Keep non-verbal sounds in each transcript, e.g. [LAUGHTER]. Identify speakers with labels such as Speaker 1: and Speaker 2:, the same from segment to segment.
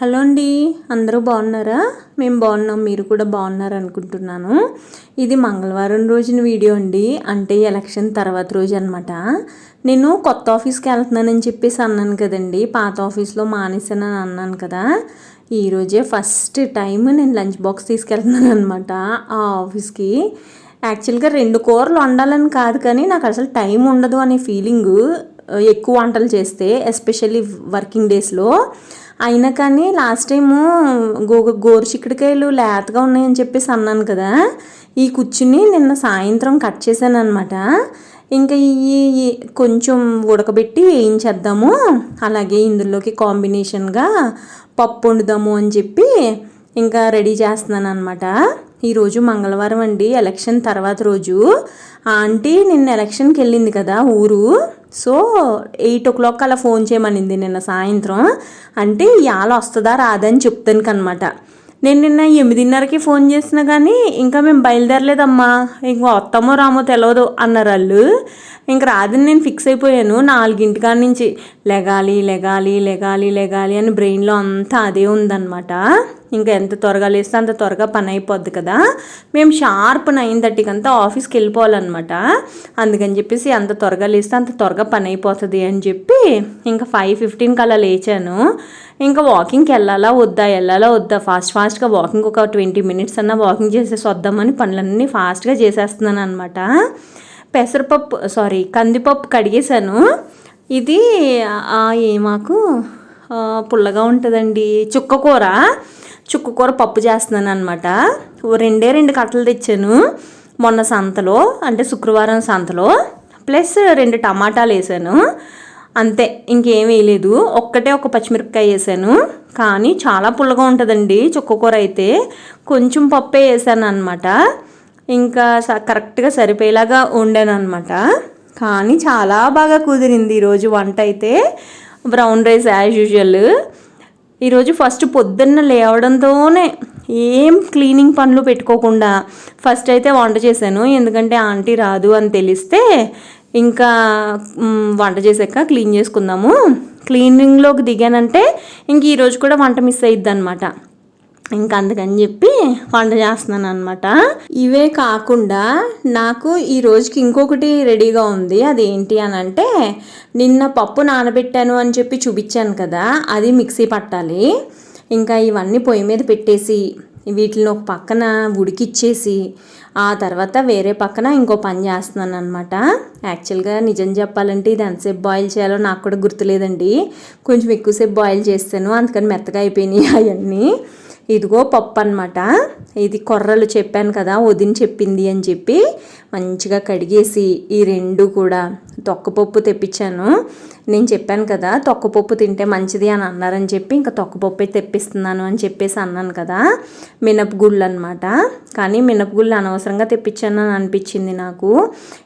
Speaker 1: Hello అండి అందరూ బాగున్నారా? మేము బాగున్నాం మీరు కూడా బాగున్నారు అనుకుంటున్నాను ఇది మంగళవారం రోజున వీడియో అండి అంటే ఎలక్షన్ తర్వాత రోజు అనమాట నేను కొత్త ఆఫీస్కి వెళ్తున్నానని చెప్పేసి అన్నాను కదండి పాత ఆఫీస్లో మానేసానని అన్నాను కదా. ఈరోజే ఫస్ట్ టైం నేను లంచ్ బాక్స్ తీసుకెళ్తున్నాను అనమాట ఆ ఆఫీస్కి. యాక్చువల్గా రెండు కూరలు వండాలని కాదు కానీ నాకు అసలు టైం ఉండదు అనే ఫీలింగు ఎక్కువ వంటలు చేస్తే ఎస్పెషల్లీ వర్కింగ్ డేస్లో. అయినా కానీ లాస్ట్ టైము గో గోరు చిక్కుడుకాయలు లేతగా ఉన్నాయని చెప్పేసి అన్నాను కదా. ఈ కూర్చుని నిన్న సాయంత్రం కట్ చేశాను అనమాట ఇంకా ఈ కొంచెం ఉడకబెట్టి వేయించేద్దాము. అలాగే ఇందులోకి కాంబినేషన్గా పప్పు వండుదాము అని చెప్పి ఇంకా రెడీ చేస్తున్నాను అనమాట ఈరోజు మంగళవారం అండి. ఎలక్షన్ తర్వాత రోజు. ఆంటీ నిన్న ఎలక్షన్కి వెళ్ళింది కదా ఊరు. సో ఎయిట్ ఓ క్లాక్ అలా ఫోన్ చేయమనింది నిన్న సాయంత్రం. అంటే ఇవాళ వస్తుందా రాదని చెప్తాను అనమాట నేను నిన్న ఎనిమిదిన్నరకి ఫోన్ చేసినా కానీ ఇంకా మేము బయలుదేరలేదమ్మా. ఇంకా వస్తామో రామో తెలియదు అన్నారు వాళ్ళు. ఇంక రాదని నేను ఫిక్స్ అయిపోయాను నాలుగింటి కాడి నుంచి. లెగాలి లెగాలి లెగాలి లెగాలి అని బ్రెయిన్లో అంతా అదే ఉందన్నమాట. ఇంకా ఎంత త్వరగా లేస్తే అంత త్వరగా పని అయిపోద్ది కదా. మేము షార్ప్ నైన్ థర్టీకి అంతా ఆఫీస్కి వెళ్ళిపోవాలన్నమాట. అందుకని చెప్పేసి అంత త్వరగా లేస్తే అంత త్వరగా పని అయిపోతుంది అని చెప్పి ఇంకా ఫైవ్ ఫిఫ్టీన్కి అలా లేచాను. ఇంకా వాకింగ్కి వెళ్ళాలా వద్దా? వెళ్ళాలా వద్దా? ఫాస్ట్ ఫాస్ట్గా వాకింగ్ ఒక ట్వంటీ మినిట్స్ అన్నా వాకింగ్ చేసేసి వద్దామని పనులన్నీ ఫాస్ట్గా చేసేస్తున్నాను అనమాట పెసరపప్పు సారీ కందిపప్పు కడిగేశాను. ఇది మాకు పుల్లగా ఉంటుందండి. చుక్కకూర చుక్కకూర పప్పు చేస్తున్నాను అనమాట రెండే రెండు కట్టలు తెచ్చాను. మొన్న సంతలో అంటే శుక్రవారం సంతలో ప్లస్ రెండు టమాటాలు వేసాను. అంతే ఇంకేం వేయలేదు. ఒక్కటే ఒక పచ్చిమిరపకాయ వేసాను. కానీ చాలా పుల్లగా ఉంటుందండి చుక్కకూర అయితే. కొంచెం పప్పే వేసాను అనమాట ఇంకా కరెక్ట్గా సరిపోయేలాగా వండాను అనమాట కానీ చాలా బాగా కుదిరింది ఈరోజు వంట అయితే. Brown rice as usual. ఈరోజు ఫస్ట్ పొద్దున్న లేవడంతోనే ఏం క్లీనింగ్ పనులు పెట్టుకోకుండా ఫస్ట్ అయితే వంట చేశాను. ఎందుకంటే ఆంటీ రాదు అని తెలిస్తే ఇంకా వంట చేసాక క్లీన్ చేసుకుందాము. క్లీనింగ్లోకి దిగానంటే ఇంక ఈరోజు కూడా వంట మిస్ అయ్యిద్ది అనమాట ఇంకా అందుకని చెప్పి వంట చేస్తున్నాను అనమాట ఇవే కాకుండా నాకు ఈ రోజుకి ఇంకొకటి రెడీగా ఉంది. అది ఏంటి అని అంటే నిన్న పప్పు నానబెట్టాను అని చెప్పి చూపించాను కదా అది మిక్సీ పట్టాలి. ఇంకా ఇవన్నీ పొయ్యి మీద పెట్టేసి వీటిని ఒక పక్కన ఉడికిచ్చేసి ఆ తర్వాత వేరే పక్కన ఇంకో పని చేస్తున్నాను అనమాట యాక్చువల్గా నిజం చెప్పాలంటే ఇది ఎంతసేపు బాయిల్ చేయాలో నాకు కూడా గుర్తులేదండి. కొంచెం ఎక్కువసేపు బాయిల్ చేస్తాను అందుకని మెత్తగా అయిపోయినాయి [LAUGHS] అవన్నీ. ఇదిగో పప్పు అనమాట ఇది కొర్రలు చెప్పాను కదా వదిన చెప్పింది అని చెప్పి మంచిగా కడిగేసి ఈ రెండు కూడా తొక్కపప్పు తెప్పించాను. నేను చెప్పాను కదా తొక్కపప్పు తింటే మంచిది అని అన్నారని చెప్పి ఇంకా తొక్కపప్పే తెప్పిస్తున్నాను అని చెప్పేసి అన్నాను కదా మినపగుళ్ళు అనమాట కానీ మినపగుళ్ళు అనవసరంగా తెప్పించాను అని అనిపించింది నాకు.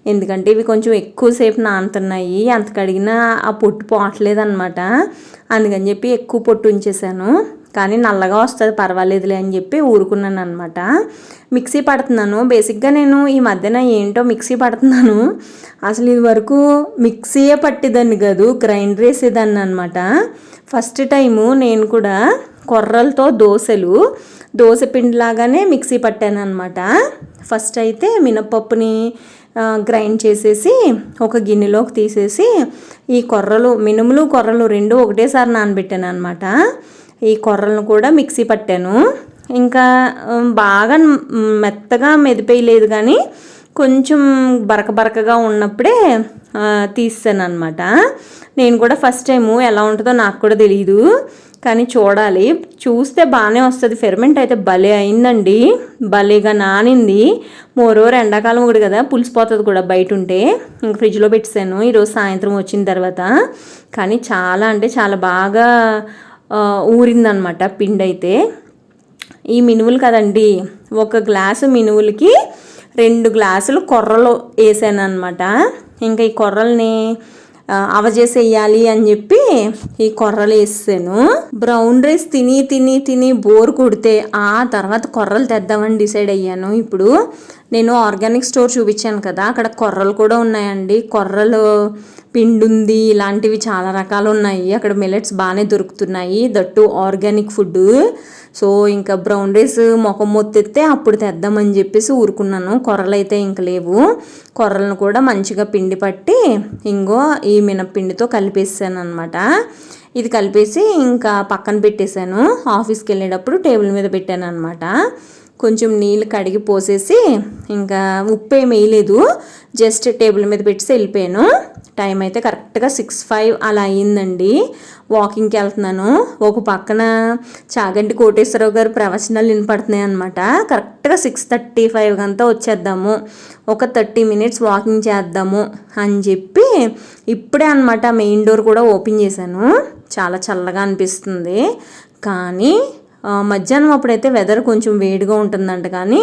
Speaker 1: ఎందుకంటే ఇవి కొంచెం ఎక్కువసేపు నానుతున్నాయి అంత కడిగినా ఆ పొట్టు పోవట్లేదు అనమాట అందుకని చెప్పి ఎక్కువ పొట్టు ఉంచేసాను కానీ నల్లగా వస్తుంది పర్వాలేదులే అని చెప్పి ఊరుకున్నాను అనమాట మిక్సీ పడుతున్నాను. బేసిక్గా నేను ఈ మధ్యన ఏంటో మిక్సీ పడుతున్నాను. అసలు ఇది వరకు మిక్సీయే పట్టేదాన్ని కాదు గ్రైండర్ వేసేదాన్ని అనమాట ఫస్ట్ టైము నేను కూడా కొర్రలతో దోశలు దోశ పిండిలాగానే మిక్సీ పట్టాను అనమాట ఫస్ట్ అయితే మినపప్పుని గ్రైండ్ చేసేసి ఒక గిన్నెలోకి తీసేసి ఈ కొర్రలు మినుములు కొర్రలు రెండు ఒకటేసారి నానబెట్టాను అనమాట ఈ కొర్రలను కూడా మిక్సీ పట్టాను. ఇంకా బాగా మెత్తగా మెదిపేయలేదు కానీ కొంచెం బరక బరకగా ఉన్నప్పుడే తీసాను అనమాట నేను కూడా ఫస్ట్ టైము ఎలా ఉంటుందో నాకు కూడా తెలియదు కానీ చూడాలి. చూస్తే బాగానే వస్తుంది. ఫెర్మెంట్ అయితే భలే అయిందండి. భలేగా నానింది. మోరోవర్ ఎండాకాలం కూడా కదా పులిసిపోతుంది కూడా బయట ఉంటే ఇంక ఫ్రిడ్జ్లో పెట్టాను ఈరోజు సాయంత్రం వచ్చిన తర్వాత. కానీ చాలా అంటే చాలా బాగా ఊరిందనమాట పిండి అయితే ఈ మినువులు కదండి ఒక గ్లాసు మినువులకి రెండు గ్లాసులు కొర్రలు వేసాను అనమాట ఇంకా ఈ కొర్రల్ని అవజేసేయాలి అని చెప్పి ఈ కొర్రలు వేసాను. బ్రౌన్ రైస్ తిని తిని తిని బోర్ కొడితే ఆ తర్వాత కొర్రలు తెద్దామని డిసైడ్ అయ్యాను. ఇప్పుడు నేను ఆర్గానిక్ స్టోర్ చూపించాను కదా అక్కడ కొర్రలు కూడా ఉన్నాయండి. కొర్రలు పిండి ఉంది ఇలాంటివి చాలా రకాలు ఉన్నాయి. అక్కడ మిలెట్స్ బాగానే దొరుకుతున్నాయి. దట్టు ఆర్గానిక్ ఫుడ్ సో ఇంకా బ్రౌన్ రైస్ ముఖం మొత్తెత్తే అప్పుడు తెద్దామని చెప్పేసి ఊరుకున్నాను. కొర్రలు అయితే ఇంక లేవు. కొర్రలను కూడా మంచిగా పిండి పట్టి ఇంకో ఈ మినప్పిండితో కలిపేసాను అనమాట ఇది కలిపేసి ఇంకా పక్కన పెట్టేశాను. ఆఫీస్కి వెళ్ళేటప్పుడు టేబుల్ మీద పెట్టాను అనమాట కొంచెం నీళ్ళు కడిగి పోసేసి ఇంకా ఉప్పు ఏమి వేయలేదు జస్ట్ టేబుల్ మీద పెట్టి వెళ్ళిపోయాను. టైం అయితే కరెక్ట్గా సిక్స్ ఫైవ్ అలా అయ్యిందండి వాకింగ్కి వెళ్తున్నాను. ఒక పక్కన చాగంటి కోటేశ్వరరావు గారు ప్రవచనాలు వినపడుతున్నాయి అనమాట కరెక్ట్గా సిక్స్ థర్టీ ఫైవ్ అంతా వచ్చేద్దాము. ఒక థర్టీ మినిట్స్ వాకింగ్ చేద్దాము అని చెప్పి ఇప్పుడే అనమాట మెయిన్ డోర్ కూడా ఓపెన్ చేశాను. చాలా చల్లగా అనిపిస్తుంది. కానీ మధ్యాహ్నం అప్పుడైతే వెదర్ కొంచెం వేడిగా ఉంటుందంట కానీ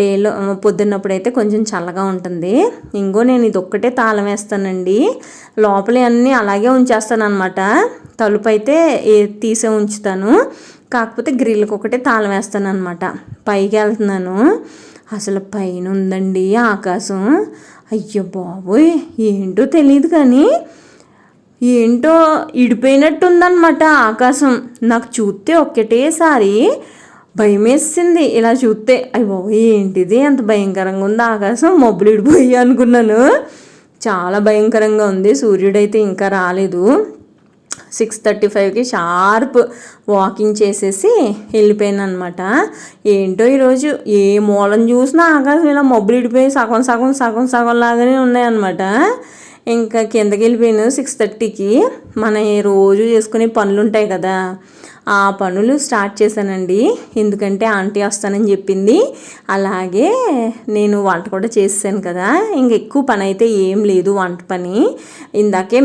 Speaker 1: డేలో పొద్దున్నప్పుడైతే కొంచెం చల్లగా ఉంటుంది. ఇంకో నేను ఇది ఒక్కటే తాళం వేస్తానండి. లోపల అన్నీ అలాగే ఉంచేస్తాను అనమాట తలుపు అయితే తీసే ఉంచుతాను. కాకపోతే గ్రిల్కి ఒకటే తాళం వేస్తాను అనమాట పైకి వెళ్తున్నాను. అసలు పైన ఉందండి ఆకాశం. అయ్యో బాబోయ్! ఏంటో తెలియదు కానీ ఏంటో ఇడిపోయినట్టుందన్నమాట ఆకాశం. నాకు చూస్తే ఒక్కటేసారి భయమేసింది. ఇలా చూస్తే అయ్యో ఏంటిది? అంత భయంకరంగా ఉంది ఆకాశం. మబ్బులు ఇడిపోయి అనుకున్నాను. చాలా భయంకరంగా ఉంది. సూర్యుడైతే ఇంకా రాలేదు. సిక్స్ థర్టీ ఫైవ్కి షార్ప్ వాకింగ్ చేసేసి వెళ్ళిపోయాను అనమాట ఏంటో ఈరోజు? ఏ మూలం చూసినా ఆకాశం ఇలా మబ్బులు ఇడిపోయి సగం సగం సగం సగం లాగానే ఉన్నాయన్నమాట. ఇంకా కిందకి వెళ్ళిపోయాను. సిక్స్ థర్టీకి మన రోజు చేసుకునే పనులు ఉంటాయి కదా. ఆ పనులు స్టార్ట్ చేశానండి. ఎందుకంటే ఆంటీ వస్తానని చెప్పింది. అలాగే నేను వంట కూడా చేసాను కదా. ఇంక ఎక్కువ పని అయితే ఏం లేదు వంట పని. ఇందాకే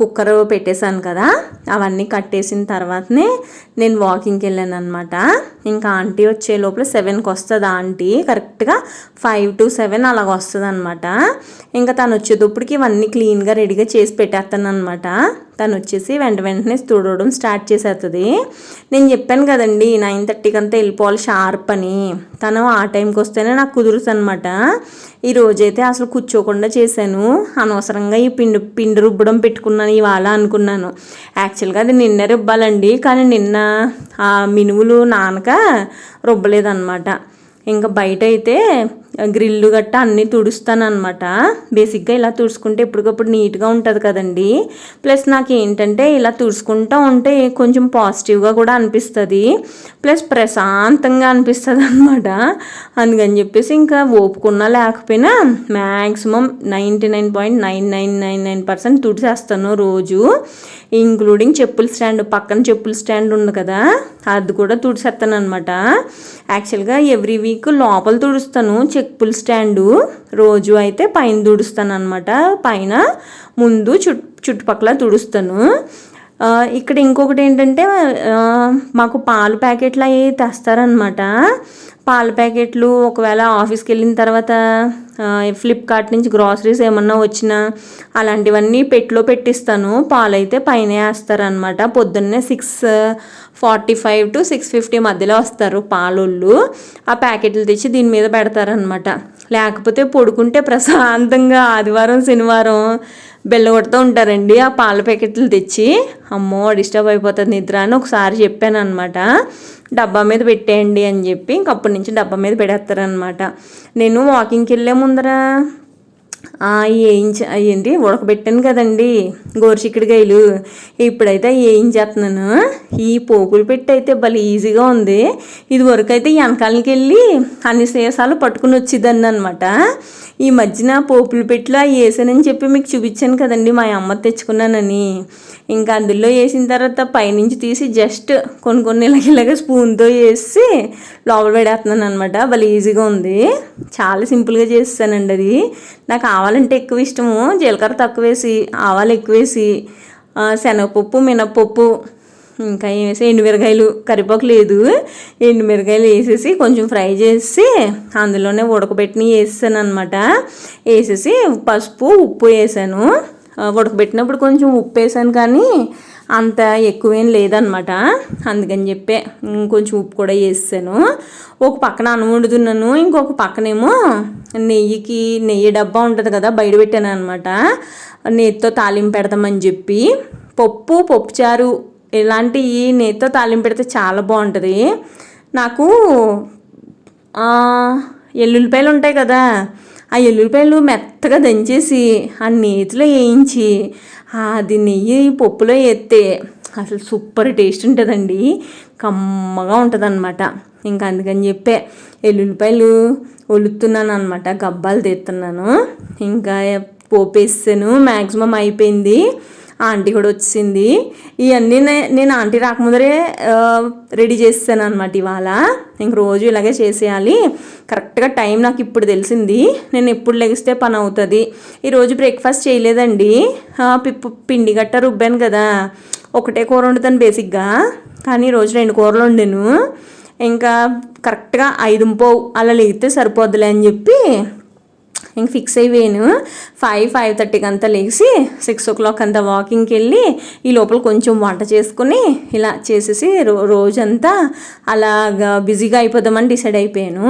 Speaker 1: కుక్కర్ పెట్టేశాను కదా. అవన్నీ కట్టేసిన తర్వాతనే నేను వాకింగ్కి వెళ్ళాను అనమాట ఇంకా ఆంటీ వచ్చే లోపల సెవెన్కి వస్తుంది ఆంటీ? కరెక్ట్గా ఫైవ్ టు సెవెన్ అలాగ వస్తుంది అనమాట ఇంకా తను వచ్చేటప్పటికి ఇవన్నీ క్లీన్గా రెడీగా చేసి పెట్టేస్తాను అనమాట తను వచ్చేసి వెంట వెంటనే తుడవడం స్టార్ట్ చేసేస్తుంది నేను చెప్పాను కదండి నైన్ థర్టీకి అంతా వెళ్ళిపోవాలి షార్ప్ అని. తను ఆ టైంకి వస్తేనే నాకు కుదురుతుంది అనమాట ఈ రోజైతే అసలు కూర్చోకుండా చేశాను. అనవసరంగా ఈ పిండి పిండి రుబ్బడం పెట్టుకున్నాను ఇవాళ అనుకున్నాను. యాక్చువల్గా అది నిన్న రుబ్బాలండి కానీ నిన్న ఆ మినుములు నానక రుబ్బలేదన్నమాట. ఇంకా బయట అయితే గ్రిల్లు గట్ట అన్నీ తుడుస్తాను అనమాట బేసిక్గా ఇలా తుడుచుకుంటే ఎప్పటికప్పుడు నీట్గా ఉంటుంది కదండి. ప్లస్ నాకు ఏంటంటే ఇలా తుడుచుకుంటూ ఉంటే కొంచెం పాజిటివ్గా కూడా అనిపిస్తుంది. ప్లస్ ప్రశాంతంగా అనిపిస్తుంది అనమాట అందుకని చెప్పేసి ఇంకా ఓపుకున్నా లేకపోయినా maximum ninety nine point nine nine nine nine percent తుడిచేస్తాను రోజు. ఇంక్లూడింగ్ చెప్పుల స్టాండ్ పక్కన చెప్పుల స్టాండ్ ఉంది కదా అది కూడా తుడిసేస్తాను అనమాట యాక్చువల్గా ఎవ్రీ వీక్ లోపల తుడుస్తాను. చెప్పుల స్టాండు రోజు అయితే పైన తుడుస్తాను అనమాట పైన ముందు చుట్ చుట్టుపక్కల తుడుస్తాను. ఇక్కడ ఇంకొకటి ఏంటంటే మాకు పాలు ప్యాకెట్లు అవి తెస్తారనమాట పాల ప్యాకెట్లు ఒకవేళ ఆఫీస్కి వెళ్ళిన తర్వాత ఫ్లిప్కార్ట్ నుంచి గ్రాసరీస్ ఏమన్నా వచ్చినా అలాంటివన్నీ పెట్టిలో పెట్టిస్తాను. పాలైతే పైన వేస్తారనమాట పొద్దున్నే six forty five to six fifty మధ్యలో వస్తారు పాలోళ్ళు. ఆ ప్యాకెట్లు తెచ్చి దీని మీద పెడతారనమాట లేకపోతే పడుకుంటే ప్రశాంతంగా ఆదివారం శనివారం బెల్ల కొడుతూ ఉంటారండి. ఆ పాల ప్యాకెట్లు తెచ్చి అమ్మో డిస్టర్బ్ అయిపోతుంది నిద్ర అని ఒకసారి చెప్పాను అనమాట డబ్బా మీద పెట్టేయండి అని చెప్పి ఇంకప్పటి నుంచి డబ్బా మీద పెడేస్తారనమాట నేను వాకింగ్కి వెళ్ళే ముందర? వేయించ ఏంటి ఉడకబెట్టాను కదండి గోరుచిక్కుడుకాయలు. ఇప్పుడైతే వేయించేస్తున్నాను ఈ పోపులు పెట్టి అయితే భలే ఈజీగా ఉంది. ఇది వరకు అయితే వెనకాలకి వెళ్ళి అన్ని శేషాలు పట్టుకుని వచ్చేదాన్ని అనమాట ఈ మధ్యన పోపులు పెట్టిలా వేసానని చెప్పి మీకు చూపించాను కదండి మా అమ్మ తెచ్చుకున్నానని. ఇంకా అందులో వేసిన తర్వాత పైనుంచి తీసి జస్ట్ కొన్ని కొన్ని ఇలాగ స్పూన్తో వేసి లోపల పెడేస్తున్నాను అనమాట భలే ఈజీగా ఉంది. చాలా సింపుల్గా చేస్తానండి అది. నాకు ఆవాలంటే ఎక్కువ ఇష్టము. జీలకర్ర తక్కువ వేసి ఆవాలు ఎక్కువ వేసి శనగపప్పు మినప్పప్పు ఇంకా ఏం వేసి ఎండుమిరకాయలు కరివేపాకు లేదు. ఎండుమిరకాయలు వేసేసి కొంచెం ఫ్రై చేసి అందులోనే ఉడకబెట్టిన వేసాను అనమాట వేసేసి పసుపు ఉప్పు వేసాను. ఉడకబెట్టినప్పుడు కొంచెం ఉప్పు వేసాను కానీ అంత ఎక్కువేం లేదనమాట అందుకని చెప్పే కొంచెం ఉప్పు కూడా వేసాను ఒక పక్కన అన్నం వండుతున్నాను ఇంకొక పక్కనేమో నెయ్యికి నెయ్యి డబ్బా ఉంటుంది కదా బయట పెట్టాను అనమాట నెయ్యితో తాలింపు పెడతామని చెప్పి. పప్పు పప్పుచారు ఇలాంటివి నెయ్యితో తాలింపు పెడితే చాలా బాగుంటుంది. నాకు ఎల్లుల్లిపాయలు ఉంటాయి కదా ఆ ఎల్లుల్లిపాయలు మెత్తగా దంచేసి ఆ నేతిలో వేయించి అది నెయ్యి పప్పులో వేస్తే అసలు సూపర్ టేస్ట్ ఉంటుందండి. కమ్మగా ఉంటుందన్నమాట. ఇంకా అందుకని చెప్పే ఎల్లుల్లిపాయలు ఒలుతున్నాను అనమాట గబ్బాలు తీస్తున్నాను ఇంకా పోపేసాను మ్యాక్సిమం అయిపోయింది. ఆంటీ కూడా వచ్చింది. ఇవన్నీ నేను ఆంటీ రాకముందరే రెడీ చేస్తాను అనమాట ఇవాళ. ఇంక రోజు ఇలాగే చేసేయాలి. కరెక్ట్గా టైం నాకు ఇప్పుడు తెలిసింది. నేను ఎప్పుడు లెగిస్తే పని అవుతుంది. ఈరోజు బ్రేక్ఫాస్ట్ చేయలేదండి. పిప్పు పిండి గట్ట రుబ్బాను కదా. ఒకటే కూర వండుతాను బేసిక్గా. కానీ ఈరోజు రెండు కూరలు వండాను. ఇంకా కరెక్ట్గా ఐదు పోవు అలా లేగితే సరిపోద్దులే అని చెప్పి ఇంక ఫిక్స్ అయిపోయాను. ఫైవ్ ఫైవ్ థర్టీకి అంతా లేచి సిక్స్ ఓ క్లాక్ అంతా వాకింగ్కి వెళ్ళి ఈ లోపల కొంచెం వంట చేసుకుని ఇలా చేసేసి రో రోజంతా అలాగా బిజీగా అయిపోదామని డిసైడ్ అయిపోయాను.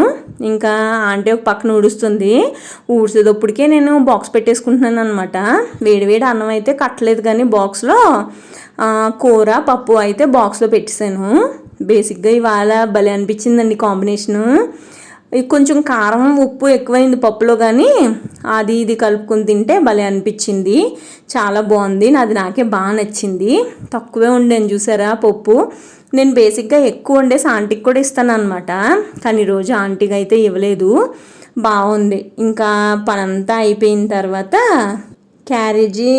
Speaker 1: ఇంకా ఆంటీ ఒక పక్కన ఊడుస్తుంది. ఊడ్చేటప్పటికే నేను బాక్స్ పెట్టేసుకుంటున్నాను అనమాట వేడివేడి అన్నం అయితే కట్టలేదు కానీ బాక్స్లో కూర పప్పు అయితే బాక్స్లో పెట్టేశాను. బేసిక్గా ఇవాళ భలే అనిపించిందండి కాంబినేషను కొంచెం కారం ఉప్పు ఎక్కువైంది పప్పులో కానీ అది ఇది కలుపుకుని తింటే భలే అనిపించింది. చాలా బాగుంది. నాది నాకే బాగా నచ్చింది. తక్కువే ఉండేది చూసారా పప్పు. నేను బేసిక్గా ఎక్కువ వండేసి ఆంటీకి కూడా ఇస్తాను అనమాట కానీ ఈరోజు ఆంటీకి అయితే ఇవ్వలేదు. బాగుంది. ఇంకా పనంతా అయిపోయిన తర్వాత క్యారేజీ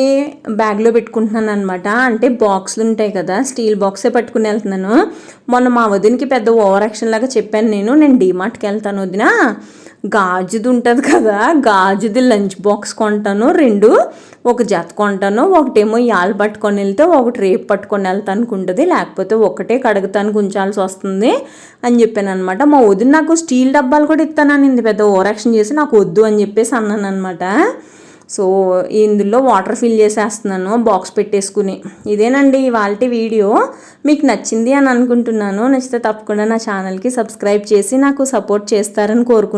Speaker 1: బ్యాగ్లో పెట్టుకుంటున్నాను అనమాట అంటే బాక్స్లు ఉంటాయి కదా స్టీల్ బాక్సే పట్టుకుని వెళ్తున్నాను. మొన్న మా వదినకి పెద్ద ఓవర్ యాక్షన్ లాగా చెప్పాను నేను. నేను డీమార్ట్కి వెళ్తాను వదిన. గాజుది ఉంటుంది కదా గాజుది లంచ్ బాక్స్ కొంటాను. రెండు ఒక జత కొంటాను. ఒకటేమో యాలు పట్టుకొని వెళ్తే ఒకటి రేపు పట్టుకొని వెళ్తాను ఉంటుంది. లేకపోతే ఒకటే కడుగుతాను ఉంచాల్సి వస్తుంది అని చెప్పాను అనమాట మా వదిన నాకు స్టీల్ డబ్బాలు కూడా ఇస్తానని పెద్ద ఓవర్ యాక్షన్ చేసి నాకు వద్దు అని చెప్పేసి అన్నాను అనమాట సో ఇందులో వాటర్ ఫిల్ చేసేస్తున్నాను బాక్స్ పెట్టేసుకుని. ఇదేనండి ఇవాళ వీడియో. మీకు నచ్చింది అని అనుకుంటున్నాను. నచ్చితే తప్పకుండా నా ఛానల్కి సబ్స్క్రైబ్ చేసి నాకు సపోర్ట్ చేస్తారని కోరుకుంటున్నాను.